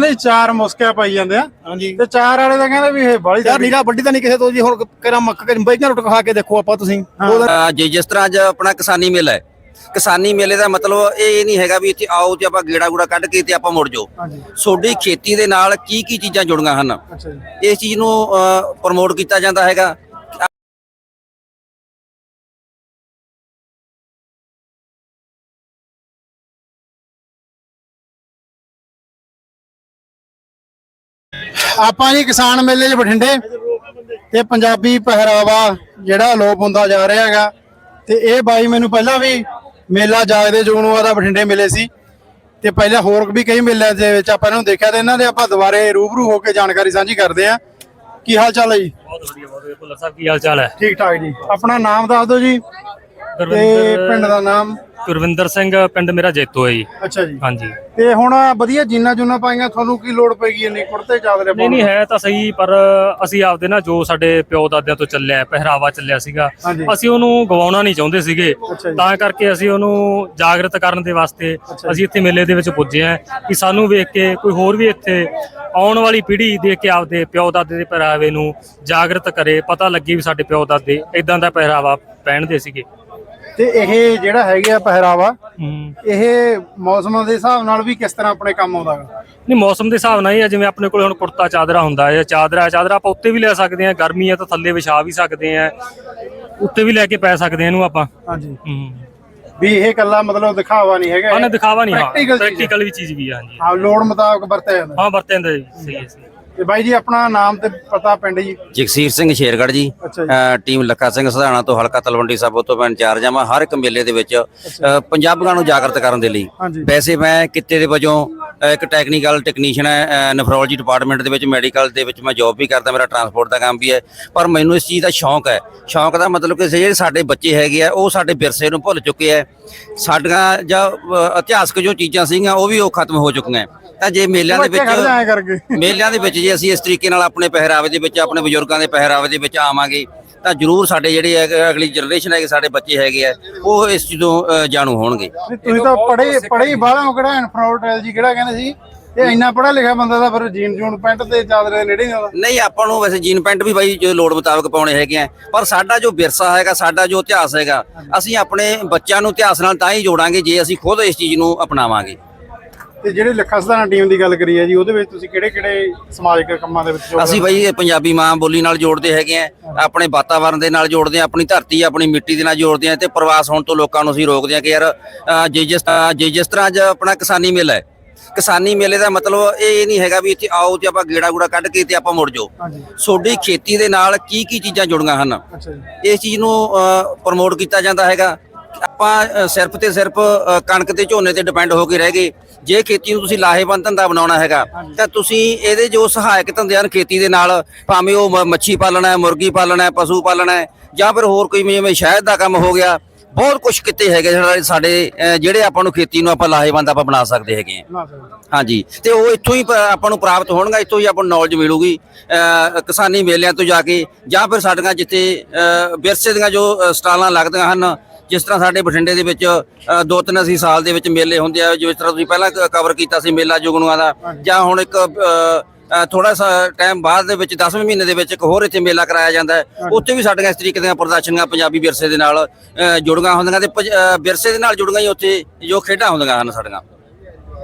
ਕਹਿੰਦੇ ਚਾਰ ਮੁਸਕਿਆ ਪਾਈ ਜਾਂਦੇ ਆ। ਹਾਂਜੀ। ਤੇ ਚਾਰ ਵਾਲੇ ਤਾਂ ਕਹਿੰਦੇ ਵੀ ਇਹ ਬਾਲੀ ਯਾਰ ਨੀਰਾ ਵੱਡੀ ਤਾਂ ਨਹੀਂ ਕਿਸੇ ਤੋਂ ਜੀ ਹੁਣ ਕਿਹੜਾ ਮੱਕ ਕੇ ਬਈਆਂ ਰੋਟ ਖਾ ਕੇ ਦੇਖੋ ਆਪਾਂ ਤੁਸੀਂ। ਜੇ ਜਿਸ ਤਰ੍ਹਾਂ ਅੱਜ ਆਪਣਾ ਕਿਸਾਨੀ ਮੇਲਾ ਹੈ। ਕਿਸਾਨੀ ਮੇਲੇ ਦਾ ਮਤਲਬ ਇਹ ਨਹੀਂ ਹੈਗਾ ਵੀ ਇੱਥੇ ਆਓ ਤੇ ਆਪਾਂ ਗੇੜਾ ਗੂੜਾ ਕੱਢ ਕੇ ਤੇ ਆਪਾਂ ਮੁੜ ਜਾਓ। ਹਾਂਜੀ। ਤੁਹਾਡੀ ਖੇਤੀ ਦੇ ਨਾਲ ਕੀ ਕੀ ਚੀਜ਼ਾਂ ਜੁੜੀਆਂ ਹਨ? ਅੱਛਾ ਜੀ। ਇਸ ਚੀਜ਼ ਨੂੰ ਪ੍ਰਮੋਟ ਕੀਤਾ ਜਾਂਦਾ ਹੈਗਾ। ਆਪਾਂ ਜੀ ਕਿਸਾਨ ਮੇਲੇ 'ਚ ਬਠਿੰਡੇ ਤੇ ਪੰਜਾਬੀ ਪਹਿਰਾਵਾ ਜਿਹੜਾ ਅਲੋਪ ਹੁੰਦਾ ਜਾ ਰਿਹਾ ਹੈਗਾ। ਤੇ ਇਹ ਬਾਈ ਮੈਨੂੰ ਪਹਿਲਾਂ ਵੀ ਮੇਲਾ ਜਾਗਦੇ ਜਗਨੂਆ ਦਾ ਬਠਿੰਡੇ ਮਿਲੇ ਸੀ। ਤੇ ਪਹਿਲਾਂ ਹੋਰ ਵੀ ਕਈ ਮੇਲਿਆਂ ਦੇ ਵਿੱਚ ਆਪਾਂ ਇਹਨਾਂ ਨੂੰ ਦੇਖਿਆ ਤੇ ਇਹਨਾਂ ਦੇ ਆਪਾਂ ਦੁਬਾਰੇ ਰੂਬਰੂ ਹੋ ਕੇ ਜਾਣਕਾਰੀ ਸਾਂਝੀ ਕਰਦੇ ਆ ਕੀ ਹਾਲ ਚਾਲ ਹੈ ਜੀ? ਬਹੁਤ ਵਧੀਆ ਬਹੁਤ ਵਧੀਆ। ਭੁੱਲਰ ਸਾਹਿਬ ਕੀ ਹਾਲ ਚਾਲ ਹੈ? ਠੀਕ ਠਾਕ ਜੀ। ਆਪਣਾ ਨਾਮ ਦੱਸ ਦਿਓ ਜੀ। ਤੇ ਪਿੰਡ ਦਾ ਨਾਮ। ਗੁਰਵਿੰਦਰ ਸਿੰਘ ਪਿੰਡ ਮੇਰਾ ਜੇਤੋ ਹੈ ਜੀ। ਅੱਛਾ ਜੀ। ਹਾਂਜੀ। ਤੇ ਹੁਣ ਵਧੀਆ ਜੀਨਾ ਜੁਨਾ ਪਾਈਆਂ ਤੁਹਾਨੂੰ ਕੀ ਲੋੜ ਪੈਗੀ ਇੰਨੀ? ਕੁੜਤੇ ਚਾਦਰੇ ਨਹੀਂ ਨਹੀਂ ਹੈ ਤਾਂ ਸਹੀ ਪਰ ਅਸੀਂ ਆਪਦੇ ਨਾ ਜੋ ਸਾਡੇ ਪਿਓ ਦਾਦਿਆਂ ਤੋਂ ਚੱਲਿਆ ਪਹਿਰਾਵਾ ਚੱਲਿਆ ਸੀਗਾ। ਅਸੀਂ ਉਹਨੂੰ ਗਵਾਉਣਾ ਨਹੀਂ ਚਾਹੁੰਦੇ ਸੀਗੇ। ਤਾਂ ਕਰਕੇ ਅਸੀਂ ਉਹਨੂੰ ਜਾਗਰਤ ਕਰਨ ਦੇ ਵਾਸਤੇ ਅਸੀਂ ਇੱਥੇ ਮੇਲੇ ਦੇ ਵਿੱਚ ਪੁੱਜੇ ਹਾਂ ਕਿ ਸਾਨੂੰ ਵੇਖ ਕੇ ਕੋਈ ਹੋਰ ਵੀ ਇੱਥੇ ਆਉਣ ਵਾਲੀ ਪੀੜ੍ਹੀ ਦੇਖ ਕੇ ਆਪਦੇ ਪਿਓ ਦਾਦੇ ਦੇ ਪਹਿਰਾਵੇ ਨੂੰ ਜਾਗਰਤ ਕਰੇ ਪਤਾ ਲੱਗੇ ਵੀ ਸਾਡੇ ਪਿਓ ਦਾਦੇ ਇਦਾਂ ਦਾ ਪਹਿਰਾਵਾ ਪਹਿਨਦੇ ਸੀਗੇ। ਤੇ ਇਹ ਜਿਹੜਾ ਹੈਗਾ ਪਹਿਰਾਵਾ ਹੂੰ। ਇਹ ਮੌਸਮਾਂ ਦੇ ਹਿਸਾਬ ਨਾਲ ਵੀ ਕਿਸ ਤਰ੍ਹਾਂ ਆਪਣੇ ਕੰਮ ਆਉਂਦਾ ਹੈ ਨਹੀਂ ਮੌਸਮ ਦੇ ਹਿਸਾਬ ਨਾਲ ਹੀ ਆ ਜਿਵੇਂ ਆਪਣੇ ਕੋਲ ਹੁਣ ਕੁੜਤਾ ਚਾਦਰਾ ਹੁੰਦਾ ਹੈ ਜਾਂ ਚਾਦਰਾ ਹੈ, ਚਾਦਰਾ ਆਪਾਂ ਉੱਤੇ ਵੀ ਲੈ ਸਕਦੇ ਹਾਂ ਗਰਮੀ ਹੈ ਤਾਂ ਥੱਲੇ ਵਿਛਾ ਵੀ ਸਕਦੇ ਹਾਂ ਉੱਤੇ ਵੀ ਲੈ ਕੇ ਪੈ ਸਕਦੇ ਹਾਂ ਇਹਨੂੰ ਆਪਾਂ। ਹਾਂਜੀ। ਹੂੰ। ਵੀ ਇਹ ਕੱਲਾ ਮਤਲਬ ਦਿਖਾਵਾ ਨਹੀਂ ਹੈਗਾ ਆਨੇ ਦਿਖਾਵਾ ਨਹੀਂ ਹਾਂ Practical ਚੀਜ਼। ਪ੍ਰੈਕਟੀਕਲ ਵੀ ਚੀਜ਼ ਵੀ ਆ ਹਾਂਜੀ। ਹਾਂ ਲੋੜ ਮੁਤਾਬਕ ਵਰਤਿਆ ਜਾਂਦਾ। ਹਾਂ ਵਰਤਿਆਂ ਦਾ ਜੀ ਸਹੀ ਹੈ ਸਹੀ ਹੈ। ਤੇ ਬਾਈ ਜੀ ਆਪਣਾ ਨਾਮ ਤੇ ਪਤਾ ਪਿੰਡ ਜੀ? ਜਗਸੀਰ ਸਿੰਘ ਸ਼ੇਰਗੜ੍ਹ ਜੀ। ਅੱਛਾ ਜੀ। ਅ, ਟੀਮ ਲੱਖਾ ਸਿੰਘ ਸਧਾਣਾ ਤੋਂ ਹਲਕਾ ਤਲਵੰਡੀ ਸਾਬੋ ਤੋਂ ਮੈਂ ਇੰਚਾਰਜ ਹਾਂ। ਮੈਂ ਹਰ ਇੱਕ ਮੇਲੇ ਦੇ ਵਿੱਚ ਅ, ਪੰਜਾਬੀਆਂ ਨੂੰ ਜਾਗਰਤ ਕਰਨ ਦੇ ਲਈ ਹਾਂਜੀ। ਵੈਸੇ ਮੈਂ ਕਿੱਤੇ ਦੇ ਵਜੋਂ ਇੱਕ ਟੈਕਨੀਕਲ ਟੈਕਨੀਸ਼ੀਅਨ ਹੈ ਨੈਫਰੋਲੋਜੀ ਡਿਪਾਰਟਮੈਂਟ ਦੇ ਵਿੱਚ ਮੈਡੀਕਲ ਦੇ ਵਿੱਚ ਮੈਂ ਜੌਬ ਵੀ ਕਰਦਾ ਮੇਰਾ ਟਰਾਂਸਪੋਰਟ ਦਾ ਕੰਮ ਵੀ ਹੈ। ਪਰ ਮੈਨੂੰ ਇਸ ਚੀਜ਼ ਦਾ ਸ਼ੌਂਕ ਹੈ। ਸ਼ੌਂਕ ਦਾ ਮਤਲਬ ਕਿ ਜਿਹੜੇ ਸਾਡੇ ਬੱਚੇ ਹੈਗੇ ਆ ਉਹ ਸਾਡੇ ਵਿਰਸੇ ਨੂੰ ਭੁੱਲ ਚੁੱਕੇ ਆ। ਸਾਡੀਆਂ ਜਾਂ ਇਤਿਹਾਸਕ ਜੋ ਚੀਜ਼ਾਂ ਸੀਗੀਆਂ ਉਹ ਵੀ ਉਹ ਖਤਮ ਹੋ ਚੁੱਕੀਆਂ। ਤਾਂ ਜੇ ਮੇਲਿਆਂ ਦੇ ਵਿੱਚ ਮੇਲਿਆਂ ਦੇ ਵਿੱਚ ਜੇ ਅਸੀਂ ਇਸ ਤਰੀਕੇ ਨਾਲ ਆਪਣੇ ਪਹਿਰਾਵੇ ਦੇ ਵਿੱਚ ਆਪਣੇ ਬਜ਼ੁਰਗਾਂ ਦੇ ਪਹਿਰਾਵੇ ਦੇ ਵਿੱਚ ਆਵਾਂਗੇ ਤਾਂ ਜ਼ਰੂਰ ਸਾਡੇ ਜਿਹੜੇ ਹੈ ਅਗਲੀ ਜਨਰੇਸ਼ਨ ਹੈਗੇ ਸਾਡੇ ਬੱਚੇ ਹੈਗੇ ਆ ਉਹ ਇਸ ਚੀਜ਼ੋਂ ਜਾਣੂ ਹੋਣਗੇ। ਤੁਸੀਂ ਤਾਂ ਪੜੇ ਪੜੇ ਹੀ ਬਾਹਲਾ ਕਿਹੜਾ ਇਨਫਰਾਟੈਲ ਜੀ ਕਿਹੜਾ ਕਹਿੰਦੇ ਸੀ? ਇਹ ਇੰਨਾ ਪੜਾ ਲਿਖਿਆ ਬੰਦਾ ਤਾਂ ਫਿਰ ਜੀਨ ਜੂਨ ਪੈਂਟ ਤੇ ਚਾਦਰੇ ਦੇ ਨੇੜੇ ਨਹੀਂ ਆਉਂਦਾ ਨਹੀਂ ਆਪਾਂ ਨੂੰ ਵੈਸੇ ਜੀਨ ਪੈਂਟ ਵੀ ਬਾਈ ਜੋ ਲੋੜ ਮੁਤਾਬਕ ਪਾਉਣੇ ਹੈਗੇ ਆ ਪਰ ਸਾਡਾ ਜੋ ਵਿਰਸਾ ਹੈਗਾ ਸਾਡਾ ਜੋ ਇਤਿਹਾਸ ਹੈਗਾ ਅਸੀਂ ਆਪਣੇ ਬੱਚਿਆਂ ਨੂੰ ਇਤਿਹਾਸ ਨਾਲ ਤਾਂ ਹੀ ਜੋੜਾਂਗੇ ਜੇ ਅਸੀਂ ਖੁਦ ਇਸ ਚੀਜ਼ ਨੂੰ ਅਪਣਾਵਾਂਗੇ। ਤੇ ਜਿਹੜੇ ਲੱਖਾ ਸਧਾਰਨ ਟੀਮ ਦੀ ਗੱਲ ਕਰੀ ਹੈ ਜੀ ਉਹਦੇ ਵਿੱਚ ਤੁਸੀਂ ਕਿਹੜੇ ਕਿਹੜੇ ਸਮਾਜਿਕ ਕੰਮਾਂ ਦੇ ਵਿੱਚ ਅਸੀਂ ਬਾਈ ਇਹ ਪੰਜਾਬੀ ਮਾਂ ਬੋਲੀ ਨਾਲ ਜੋੜਦੇ ਹੈਗੇ ਆ ਆਪਣੇ ਵਾਤਾਵਰਣ ਦੇ ਨਾਲ ਜੋੜਦੇ ਆ ਆਪਣੀ ਧਰਤੀ ਆਪਣੀ ਮਿੱਟੀ ਦੇ ਨਾਲ ਜੋੜਦੇ ਆ ਤੇ ਪ੍ਰਵਾਸ ਹੋਣ ਤੋਂ ਲੋਕਾਂ ਨੂੰ ਅਸੀਂ ਰੋਕਦੇ ਆ ਕਿ ਯਾਰ ਜੇ ਜਿਸ ਜੇ ਜਿਸ ਤਰ੍ਹਾਂ ਅੱਜ ਆਪਣਾ ਕਿਸਾਨੀ ਮੇਲਾ ਹੈ ਕਿਸਾਨੀ ਮੇਲੇ ਦਾ ਮਤਲਬ ਇਹ ਨਹੀਂ ਹੈਗਾ ਵੀ ਇੱਥੇ ਆਓ ਤੇ ਆਪਾਂ ਗੇੜਾ ਗੂੜਾ ਕੱਢ ਕੇ ਤੇ ਆਪਾਂ ਮੁੜ ਜਾਓ। ਤੁਹਾਡੀ ਖੇਤੀ ਦੇ ਨਾਲ ਕੀ ਕੀ ਚੀਜ਼ਾਂ ਜੁੜੀਆਂ ਹਨ? ਇਸ ਚੀਜ਼ ਨੂੰ ਪ੍ਰਮੋਟ ਕੀਤਾ ਜਾਂਦਾ ਹੈਗਾ। ਆਪਾਂ ਸਿਰਫ ਤੇ ਸਿਰਫ ਕਣਕ ਤੇ ਝੋਨੇ ਤੇ ਡਿਪੈਂਡ ਹੋ ਕੇ ਰਹਿ ਗਏ। ਜੇ ਖੇਤੀ ਨੂੰ ਤੁਸੀਂ ਲਾਹੇਵੰਦ ਧੰਦਾ ਬਣਾਉਣਾ ਹੈਗਾ ਤਾਂ ਤੁਸੀਂ ਇਹਦੇ ਜੋ ਸਹਾਇਕ ਧੰਦੇ ਹਨ ਖੇਤੀ ਦੇ ਨਾਲ ਭਾਵੇਂ ਉਹ ਮੱਛੀ ਪਾਲਣਾ ਹੈ ਮੁਰਗੀ ਪਾਲਣਾ ਹੈ ਪਸ਼ੂ ਪਾਲਣਾ ਹੈ ਜਾਂ ਫਿਰ ਹੋਰ ਕੋਈ ਜਿਵੇਂ ਸ਼ਹਿਦ ਦਾ ਕੰਮ ਹੋ ਗਿਆ ਬਹੁਤ ਕੁਝ ਕਿਤੇ ਹੈਗੇ ਜਿਹੜਾ ਸਾਡੇ ਜਿਹੜੇ ਆਪਾਂ ਨੂੰ ਖੇਤੀ ਨੂੰ ਆਪਾਂ ਲਾਹੇਵੰਦ ਆਪਾਂ ਬਣਾ ਸਕਦੇ ਹੈਗੇ ਹਾਂ। ਹਾਂਜੀ ਤੇ ਉਹ ਇੱਥੋਂ ਹੀ ਆਪਾਂ ਨੂੰ ਪ੍ਰਾਪਤ ਹੋਣਗਾ ਇੱਥੋਂ ਹੀ ਆਪਾਂ ਨੂੰ ਨੌਲੇਜ ਮਿਲੂਗੀ ਕਿਸਾਨੀ ਮੇਲਿਆਂ ਤੋਂ ਜਾ ਕੇ ਜਾਂ ਫਿਰ ਸਾਡੀਆਂ ਜਿੱਥੇ ਵਿਰਸੇ ਦੀਆਂ ਜੋ ਸਟਾਲਾਂ ਲੱਗਦੀਆਂ ਹਨ ਜਿਸ ਤਰ੍ਹਾਂ ਸਾਡੇ ਬਠਿੰਡੇ ਦੇ ਵਿੱਚ ਦੋ ਤਿੰਨ ਅਸੀਂ ਸਾਲ ਦੇ ਵਿੱਚ ਮੇਲੇ ਹੁੰਦੇ ਆ ਜਿਸ ਤਰ੍ਹਾਂ ਤੁਸੀਂ ਪਹਿਲਾਂ ਕਵਰ ਕੀਤਾ ਸੀ ਮੇਲਾ ਜੁਗਨੂਆਂ ਦਾ ਜਾਂ ਹੁਣ ਇੱਕ ਥੋੜਾ ਸਾ ਟਾਈਮ ਬਾਅਦ ਦੇ ਵਿੱਚ 10ਵੇਂ ਮਹੀਨੇ ਦੇ ਵਿੱਚ ਇੱਕ ਹੋਰ ਇੱਥੇ ਮੇਲਾ ਕਰਾਇਆ ਜਾਂਦਾ ਹੈ। ਉੱਥੇ ਵੀ ਸਾਡੀਆਂ ਇਸ ਤਰੀਕੇ ਦੀਆਂ ਪ੍ਰਦਰਸ਼ਨੀਆਂ ਪੰਜਾਬੀ ਵਿਰਸੇ ਦੇ ਨਾਲ ਜੁੜੀਆਂ ਹੁੰਦੀਆਂ ਤੇ ਵਿਰਸੇ ਦੇ ਨਾਲ ਜੁੜੀਆਂ ਹੀ ਉੱਥੇ ਜੋ ਖੇਡਾਂ ਹੁੰਦੀਆਂ ਹਨ ਸਾਡੀਆਂ।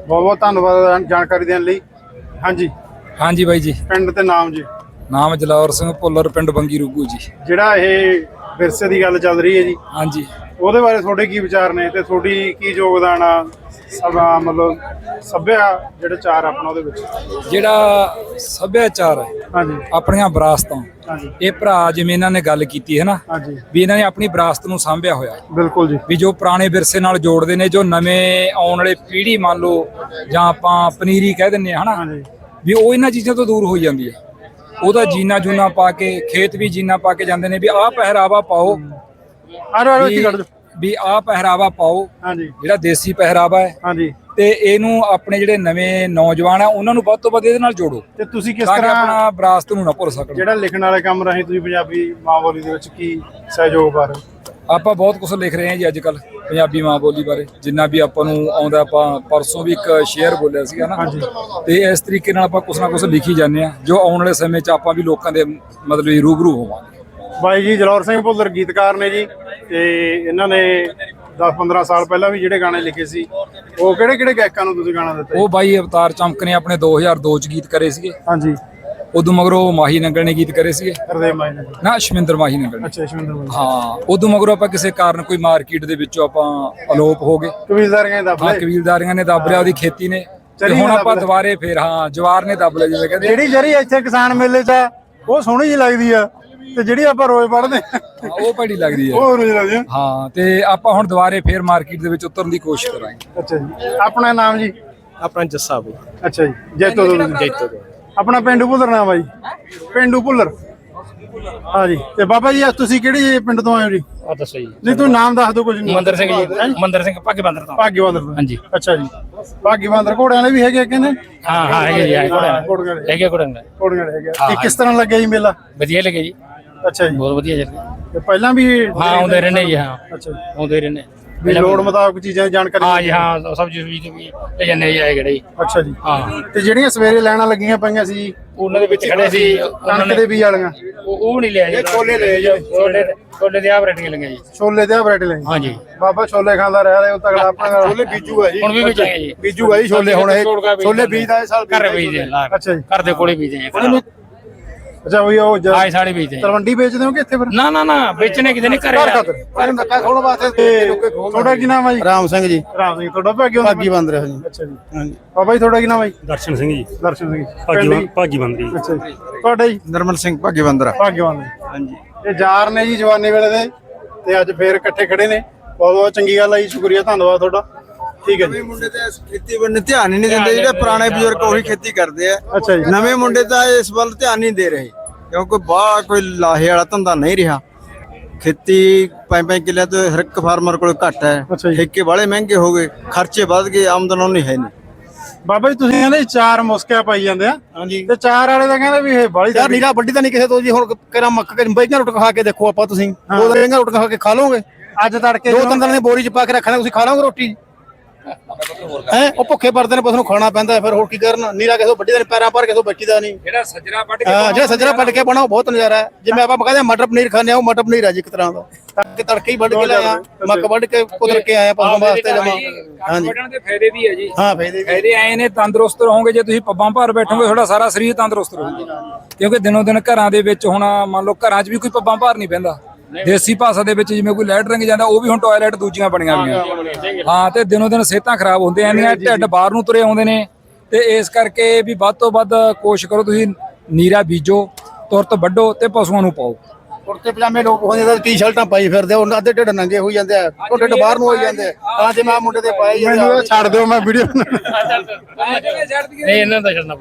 ਬਹੁਤ ਬਹੁਤ ਧੰਨਵਾਦ ਜਾਣਕਾਰੀ ਦੇਣ ਲਈ। ਹਾਂਜੀ। ਹਾਂਜੀ ਬਾਈ ਜੀ। ਪਿੰਡ ਤੇ ਨਾਮ ਜੀ। ਨਾਮ ਜਲੌਰ ਸਿੰਘ ਭੁੱਲਰ ਪਿੰਡ ਬੰਗੀ ਰੁੱਗੂ ਜੀ। ਜਿਹੜਾ ਇਹ ਵਿਰਸੇ ਦੀ ਗੱਲ ਚੱਲ ਰਹੀ ਹੈ ਜੀ। ਹਾਂਜੀ। ਉਹਦੇ ਬਾਰੇ ਤੁਹਾਡੇ ਕੀ ਵਿਚਾਰ ਨੇ ਤੇ ਤੁਹਾਡੀ ਕੀ ਯੋਗਦਾਨ ਆ ਸਭਾ ਮਤਲਬ ਸੱਭਿਆ ਜਿਹੜੇ ਚਾਰ ਆਪਣਾ ਉਹਦੇ ਵਿੱਚ? ਜਿਹੜਾ ਸੱਭਿਆਚਾਰ ਹੈ ਹਾਂਜੀ। ਆਪਣੀਆਂ ਵਿਰਾਸਤਾਂ। ਹਾਂਜੀ। ਇਹ ਭਰਾ ਜਿਵੇਂ ਇਹਨਾਂ ਨੇ ਗੱਲ ਕੀਤੀ ਹੈ ਨਾ ਹਾਂਜੀ। ਵੀ ਇਹਨਾਂ ਨੇ ਆਪਣੀ ਵਿਰਾਸਤ ਨੂੰ ਸਾਂਭਿਆ ਹੋਇਆ ਬਿਲਕੁਲ ਜੀ। ਵੀ ਜੋ ਪੁਰਾਣੇ ਵਿਰਸੇ ਨਾਲ ਜੋੜਦੇ ਨੇ ਜੋ ਨਵੇਂ ਆਉਣ ਵਾਲੇ ਪੀੜ੍ਹੀ ਮੰਨ ਲਓ ਜਾਂ ਆਪਾਂ ਪਨੀਰੀ ਕਹਿ ਦਿੰਨੇ ਆ ਹਨਾ? ਵੀ ਉਹ ਇਹਨਾਂ ਚੀਜ਼ਾਂ ਤੋਂ ਦੂਰ ਹੋਈ ਜਾਂਦੀ ਹੈ। ਉਹਦਾ ਜੀਨਾ ਜੂਨਾ ਪਾ ਕੇ ਖੇਤ ਵੀ ਜੀਨਾ ਪਾ ਕੇ ਜਾਂਦੇ ਨੇ ਵੀ ਆਹ ਪਹਿਰਾਵਾ ਪਾਓ। ਆਰੋ ਆਰੋ ਇੱਥੇ ਕੱਢ ਦਿਓ ਵੀ ਆਹ ਪਹਿਰਾਵਾ ਪਾਓ ਹਾਂਜੀ। ਜਿਹੜਾ ਦੇਸੀ ਪਹਿਰਾਵਾ ਹੈ। ਹਾਂਜੀ। ਤੇ ਇਹਨੂੰ ਆਪਣੇ ਜਿਹੜੇ ਨਵੇਂ ਨੌਜਵਾਨ ਆ ਉਹਨਾਂ ਨੂੰ ਵੱਧ ਤੋਂ ਵੱਧ ਇਹਦੇ ਨਾਲ ਜੋੜੋ। ਤੇ ਤੁਸੀਂ ਕਿਸ ਤਾਂ ਕਿ ਤਰ੍ਹਾਂ ਆਪਣਾ ਵਿਰਾਸਤ ਨੂੰ ਨਾ ਭੁੱਲ ਸਕਣ। ਜਿਹੜਾ ਲਿਖਣ ਵਾਲੇ ਕੰਮ ਰਾਹੀਂ ਤੁਸੀਂ ਪੰਜਾਬੀ ਮਾਂ ਬੋਲੀ ਦੇ ਵਿੱਚ ਕੀ ਸਹਿਯੋਗ ਰਹੇ ਹੋ ਆਪਾਂ ਬਹੁਤ ਕੁਝ ਲਿਖ ਰਹੇ ਹਾਂ ਜੀ ਅੱਜ ਕੱਲ ਪੰਜਾਬੀ ਮਾਂ ਬੋਲੀ ਬਾਰੇ। ਜਿੰਨਾ ਵੀ ਆਪਾਂ ਨੂੰ ਆਉਂਦਾ ਆਪਾਂ ਪਰਸੋਂ ਵੀ ਇੱਕ ਸ਼ੇਅਰ ਬੋਲਿਆ ਸੀਗਾ ਨਾ। ਤੇ ਇਸ ਤਰੀਕੇ ਨਾਲ ਆਪਾਂ ਕੁਝ ਨਾ ਕੁਝ ਲਿਖੀ ਜਾਂਦੇ ਆ ਜੋ ਆਉਣ ਵਾਲੇ ਸਮੇਂ 'ਚ ਆਪਾਂ ਵੀ ਲੋਕਾਂ ਦੇ ਮਤਲਬ ਵੀ ਰੂਬਰੂ ਹੋਵਾਂਗੇ। ਬਾਈ ਜੀ ਜਲੌਰ ਸਿੰਘ ਭੁੱਲਰ ਗੀਤਕਾਰ ਨੇ ਜੀ। ਤੇ ਇਹਨਾਂ ਨੇ 10-15 ਸਾਲ ਪਹਿਲਾਂ ਵੀ ਜਿਹੜੇ ਗਾਣੇ ਲਿਖੇ ਸੀ ਉਹ ਕਿਹੜੇ ਕਿਹੜੇ ਗਾਇਕਾਂ ਨੂੰ ਤੁਸੀਂ ਗਾਣਾ ਦਿੱਤਾ? ਉਹ ਬਾਈ ਅਵਤਾਰ ਚਮਕ ਨੇ ਆਪਣੇ 2002 ਚ ਗੀਤ ਕਰੇ ਸੀਗੇ। ਹਾਂਜੀ। ਉਦੋਂ ਮਗਰੋਂ ਮਾਹੀ ਨੰਗਲ ਨੇ ਗੀਤ ਕਰੇ ਸੀਗੇ। ਹਰਦੇਵ ਮਾਈ ਨੇ ਨਾ ਸ਼ਮਿੰਦਰ ਮਾਹੀ ਨੰਗਲ ਨੇ। ਅੱਛਾ ਸ਼ਵਿੰਦਰ ਬਾਈ ਹਾਂ ਉਦੋਂ ਮਗਰੋਂ ਆਪਾਂ ਕਿਸੇ ਕਾਰਨ ਕੋਈ ਮਾਰਕੀਟ ਦੇ ਵਿੱਚੋਂ ਆਪਾਂ ਅਲੋਪ ਹੋ ਗਏ। ਕਬੀਲਦਾਰੀਆਂ ਦਾ ਹਾਂ ਕਬੀਲਦਾਰੀਆਂ ਨੇ ਦੱਬ ਲਿਆ ਉਹਦੀ ਖੇਤੀ ਨੇ। ਤੇ ਹੁਣ ਦੱਬ ਆਪਾਂ ਲਿਆ। ਦੁਬਾਰੇ ਫੇਰ ਹਾਂ ਜਵਾਰ ਨੇ ਦੱਬ ਲਿਆ ਜਿਵੇਂ ਕਹਿੰਦੇ ਜਿਹੜੀ ਜਰੀ ਇੱਥੇ ਕਿਸਾਨ ਮੇਲੇ 'ਚ ਉਹ ਸੋਹਣੀ ਜੀ ਲੱਗਦੀ ਆ। ਤੇ ਜਿਹੜੀ ਆਪਾਂ ਰੋਜ਼ ਪੜਦੇ ਹਾਂ, ਉਹ ਭੜੀ ਲੱਗਦੀ ਹੈ। ਉਹ ਰੋਜ਼ ਲੱਗਦੀ ਆ ਹਾਂ ਤੇ ਆਪਾਂ ਹੁਣ ਦੁਬਾਰੇ ਫੇਰ ਮਾਰਕੀਟ ਦੇ ਵਿੱਚ ਉਤਰਨ ਦੀ ਕੋਸ਼ਿਸ਼ ਕਰਾਂਗੇ। ਅੱਛਾ ਜੀ। ਆਪਣਾ ਨਾਮ ਜੀ? ਆਪਣਾ ਜੱਸਾ ਬਈ। ਅੱਛਾ ਜੀ ਜੈਤੋ ਤੋਂ। ਜੈਤੋ ਆਪਣਾ ਪਿੰਡੂ ਭੁੱਲਰ ਨਾਮ ਆ ਜੀ। ਪਿੰਡੂ ਭੁੱਲਰ। ਹਾਂ ਜੀ ਤੇ ਬਾਬਾ ਜੀ ਅੱਜ ਤੁਸੀਂ ਕਿਹੜੀ ਪਿੰਡ ਤੋਂ ਆਏ ਹੋ ਜੀ? ਆ ਦੱਸੋ ਜੀ। ਨਹੀਂ ਤੂੰ ਨਾਮ ਦੱਸ ਦਿਓ ਕੁਝ। ਨਹੀਂ ਮੰਦਰ ਸਿੰਘ ਜੀ। ਮੰਦਰ ਸਿੰਘ ਪੱਗ ਬੰਦਰ ਤੋਂ। ਭਾਗੀਵਾਦਰ ਤੋਂ। ਹਾਂਜੀ। ਅੱਛਾ ਜੀ। ਭਾਗੀਵਾਦਰ ਘੋੜਿਆਂ ਦੇ ਵੀ ਹੈਗੇ ਆ ਕਹਿੰਦੇ ਹਾਂ ਹਾਂ ਹੈਗੇ ਜੀ ਹੈਗੇ। ਘੋੜਿਆਂ ਕੋੜਨ ਦੇ ਹੈਗੇ ਕੋੜਨ ਘੋੜਿਆਂ ਦੇ ਹੈਗੇ ਆ। ਇਹ ਕਿਸ ਤਰ੍ਹਾਂ ਲੱਗਿਆ ਜੀ ਮੇਲਾ? ਵਧੀਆ ਲੱਗੇ ਜੀ। ਅੱਛਾ ਜੀ। ਬਹੁਤ ਵਧੀਆ ਜੀ ਤੇ ਪਹਿਲਾਂ ਵੀ ਹਾਂ ਆਉਂਦੇ ਰਹਿੰਦੇ ਜੀ ਹਾਂ। ਅੱਛਾ ਜੀ। ਆਉਂਦੇ ਰਹਿੰਦੇ। ਵੀ ਲੋੜ ਮੁਤਾਬਕ ਚੀਜ਼ਾਂ ਦੀ ਜਾਣਕਾਰੀ ਹਾਂ ਜੀ ਹਾਂ ਸਬਜ਼ੀ ਸੁਬਜ਼ੀ ਤੇ ਵੀ ਲੈ ਜਾਂਦੇ ਜੀ ਆਏ ਗੜੇ। ਜੀ ਅੱਛਾ ਜੀ। ਹਾਂ। ਤੇ ਜਿਹੜੀਆਂ ਸਵੇਰੇ ਲੈਣਾ ਲੱਗੀਆਂ ਪਈਆਂ ਸੀ ਉਹਨਾਂ ਦੇ ਵਿੱਚ ਖੜੇ ਸੀ ਉਹਨਾਂ ਕਣਕ ਨੇ ਦੇ ਬੀਜ ਵਾਲੀਆਂ। ਉਹ ਉਹ ਨਹੀਂ ਲਿਆ ਜੀ। ਛੋਲੇ ਲਏ ਜੀ। ਛੋਲੇ ਛੋਲੇ ਦੇ ਆਵਰੇਟ ਲੰਗੇ ਜੀ। ਛੋਲੇ ਤੇ ਆ ਵੈਰਾਈਟੀ ਲਈ ਹਾਂ ਜੀ। ਬਾਬਾ ਛੋਲੇ ਖਾਂਦਾ ਰਹਿ ਰਿਹਾ ਉਹ ਤਗੜਾ ਆਪਣਾ ਛੋਲੇ ਬੀਜੂਗਾ ਜੀ। ਹੁਣ ਵੀ ਬੀਜਾਂਗੇ ਜੀ। ਬੀਜੂਗਾ ਜੀ ਛੋਲੇ ਹੁਣ ਇਹ ਛੋਲੇ ਬੀਜਦਾ ਇਸ ਸਾਲ ਘਰ ਬੀਜਦੇ ਆ ਲਾ ਕੇ। ਅੱਛਾ ਜੀ। ਘਰ ਦੇ ਕੋਲੇ ਬੀਜਦੇ ਆ ਅੱਛਾ ਵੀ ਉਹ ਜ- ਆਏ ਬੀਜਦੇ ਆ। ਤਲਵੰਡੀ ਵੇਚਦੇ ਹੋ ਕਿ ਇੱਥੇ ਫਿਰ? ਨਾ ਨਾ ਨਾ ਵੇਚਣੇ ਕਿਤੇ ਨਹੀਂ ਘਰੇ ਘਰ ਆ। ਖਾਤਰ ਪਰ ਨੱਕਾ ਖੋਲਣ ਵਾਸਤੇ ਤੁਹਾਡਾ ਕੀ ਨਾਮ ਹੈ ਜੀ? ਰਾਮ ਸਿੰਘ ਜੀ। ਰਾਮ ਸਿੰਘ ਤੁਹਾਡਾ ਭਾਗੀ ਭਾਗੀ ਬੰਦ ਰਿਹਾ ਜੀ। ਅੱਛਾ ਜੀ। ਹਾਂਜੀ। ਬਾਬਾ ਜੀ ਤੁਹਾਡਾ ਕੀ ਨਾਮ ਹੈ ਜੀ? ਦਰਸ਼ਨ ਸਿੰਘ ਜੀ। ਦਰਸ਼ਨ ਸਿੰਘ ਭਾਗੀ ਪਿੰਡ ਜੀ? ਭਾਗੀ ਬੰਦਰੀ ਅੱਛਾ ਜੀ। ਤੁਹਾਡਾ ਜੀ? ਨਰਮਲ ਸਿੰਘ ਭਾਗੀ ਬੰਦਰਾ ਭਾਗਿਆਵਾਨ ਹਾਂਜੀ। ਇਹ ਜਾਰ ਨੇ ਜੀ ਜਵਾਨੀ ਵੇਲੇ ਦੇ ਤੇ ਅੱਜ ਫੇਰ ਇਕੱਠੇ ਖੜੇ ਨੇ। ਬਹੁਤ ਬਹੁਤ ਚੰਗੀ ਗੱਲ ਹੈ ਜੀ ਸ਼ੁਕਰੀਆ ਧੰਨਵਾਦ ਤੁਹਾਡਾ। ਠੀਕ ਹੈ ਜੀ। ਮੁੰਡੇ ਤਾਂ ਇਸ ਖੇਤੀ ਵੱਲ ਧਿਆਨ ਹੀ ਨਹੀਂ ਦਿੰਦੇ ਜਿਹੜੇ ਪੁਰਾਣੇ ਬਜ਼ੁਰਗ ਉਹੀ ਖੇਤੀ ਕਰਦੇ ਆ। ਅੱਛਾ ਜੀ। ਨਵੇਂ ਮੁੰਡੇ ਤਾਂ ਇਸ ਵੱਲ ਧਿਆਨ ਨਹੀਂ ਦੇ ਰਹੇ। ਕਿਉਂਕਿ ਬਾਹਰ ਕੋਈ ਲਾਹੇ ਵਾਲਾ ਧੰਦਾ ਨਹੀਂ ਰਿਹਾ। ਖੇਤੀ ਪੰਜ ਪੰਜ ਕਿੱਲਿਆਂ ਤੋਂ ਹਰ ਇੱਕ ਫਾਰਮਰ ਕੋਲ ਘੱਟ ਹੈ। ਠੇਕੇ ਵਾਲੇ ਮਹਿੰਗੇ ਹੋ ਗਏ ਖਰਚੇ ਵੱਧ ਗਏ ਆਮਦਨ ਉਹਨੀ ਹੈ ਨਹੀਂ। ਬਾਬਾ ਜੀ ਤੁਸੀਂ ਕਹਿੰਦੇ ਚਾਰ ਮੁਸਕਿਆ ਪਾਈ ਜਾਂਦੇ ਆ। ਹਾਂਜੀ। ਤੇ ਚਾਰ ਵਾਲੇ ਤਾਂ ਕਹਿੰਦੇ ਵੀ ਇਹ ਬਾਲੀ ਯਾਰ ਨੀਰਾ ਵੱਡੀ ਤਾਂ ਨਹੀਂ ਕਿਸੇ ਤੋਂ ਜੀ ਹੁਣ ਕਿਹੜਾ ਮੱਕ ਕੇ ਬਈਆਂ ਰੋਟ ਖਾ ਕੇ ਦੇਖੋ ਆਪਾਂ ਤੁਸੀਂ। ਦੋ ਦਿਨ ਰੋਟ ਖਾ ਕੇ ਖਾ ਲਓਗੇ। ਅੱਜ ਤੜਕੇ ਦੋ ਤਿੰਨ ਦਿਨ ਦੀ ਬੋਰੀ ਚ ਪਾ ਕੇ ਰੱਖਣਾ ਤੁਸੀਂ ਖਾ ਲਓਗੇ ਰੋਟੀ? ਹੈ? ਉਹ ਭੁੱਖੇ ਵਰਦੇ ਨੇ ਬਸ ਨੂੰ ਖਾਣਾ ਪੈਂਦਾ ਫਿਰ ਹੋਰ ਕੀ ਕਰਨ? ਨੀਰਾ ਕਿਸੇ ਵੱਡੀ ਦਾ ਪੈਰਾਂ ਪਰ ਕਿਸੇ ਤੋਂ ਬੱਚੀ ਦਾ ਨਹੀਂ। ਜਿਹੜਾ ਸੱਜਰਾ ਵੱਢ ਕੇ ਹਾਂ ਜਿਹੜਾ ਸੱਜਰਾ ਪੱਟ ਕੇ ਬਣਾਓ ਬਹੁਤ ਨਜ਼ਾਰਾ ਹੈ। ਜਿਵੇਂ ਆਪਾਂ ਕਹਿੰਦੇ ਮਟਰ ਪਨੀਰ ਖਾਂਦੇ ਆ ਉਹ ਮਟਰ ਪਨੀਰ ਆ ਜੀ ਇੱਕ ਤਰ੍ਹਾਂ ਦਾ। ਤੜਕੇ ਤੜਕੇ ਹੀ ਵੱਢ ਕੇ ਲਿਆਇਆ ਮੱਕ ਵੱਢ ਕੇ ਕੁਦਰ ਕੇ ਆਇਆ ਪਸ਼ੂਆਂ ਵਾਸਤੇ ਜਮਾ। ਹਾਂਜੀ। ਵੱਢਣ ਦੇ ਫਾਇਦੇ ਵੀ ਹੈ ਜੀ। ਹਾਂ ਫਾਇਦੇ ਵੀ ਫਾਇਦੇ ਆਏ ਨੇ ਤੰਦਰੁਸਤ ਰਹੋਗੇ ਜੇ ਤੁਸੀਂ ਪੱਬਾਂ ਭਰ ਬੈਠੋਗੇ ਤੁਹਾਡਾ ਸਾਰਾ ਸਰੀਰ ਤੰਦਰੁਸਤ ਰਹੂਗਾ। ਕਿਉਂਕਿ ਦਿਨੋਂ ਦਿਨ ਘਰਾਂ ਦੇ ਵਿੱਚ ਹੁਣ ਮੰਨ ਲਓ ਘਰਾਂ 'ਚ ਵੀ ਕੋਈ ਪੱਬਾਂ ਭਰ ਨਹੀਂ ਪੈਂਦਾ ਦੇਸੀ ਭਾਸ਼ਾ ਦੇ ਵਿੱਚ ਜਿਵੇਂ ਕੋਈ ਲੈਟਰਿੰਗ ਜਾਂਦਾ ਉਹ ਵੀ ਹੁਣ ਟਾਇਲਟ ਦੂਜੀਆਂ ਬਣੀਆਂ ਹੋਈਆਂ। ਹਾਂ ਤੇ ਦਿਨੋਂ ਦਿਨ ਸਿਹਤਾਂ ਖਰਾਬ ਹੁੰਦੀਆਂ ਨੇ ਢਿੱਡ ਬਾਹਰ ਨੂੰ ਤੁਰੇ ਆਉਂਦੇ ਨੇ। ਤੇ ਇਸ ਕਰਕੇ ਵੀ ਵੱਧ ਤੋਂ ਵੱਧ ਕੋਸ਼ਿਸ਼ ਕਰੋ ਤੁਸੀਂ ਨੀਰਾ ਬੀਜੋ ਤੁਰਤ ਵੱਢੋ ਤੇ ਪਸ਼ੂਆਂ ਨੂੰ ਪਾਓ। ਕੁੜਤੇ ਪਜਾਮੇ ਲੋਕ ਹੋ ਜਾਂਦੇ ਟੀ-ਸ਼ਰਟਾਂ ਪਾਈ ਫਿਰਦੇ ਆ, ਉਹਨਾਂ ਅੱਧੇ ਢਿੱਡ ਨੰਗੇ ਹੋਈ ਜਾਂਦੇ ਆ ਉਹ ਢਿੱਡ ਬਾਹਰ ਨੂੰ ਹੋਈ ਜਾਂਦੇ ਆ। ਹਾਂ ਜੇ ਮੈਂ ਮੁੰਡੇ ਦੇ ਪਾਏ ਜਾਂਦੇ ਮੈਨੂੰ ਆ। ਇਹ ਛੱਡ ਦਿਓ ਮੈਂ ਵੀਡੀਓ ਨਹੀਂ ਇਹਨਾਂ ਦਾ ਛੱਡਣਾ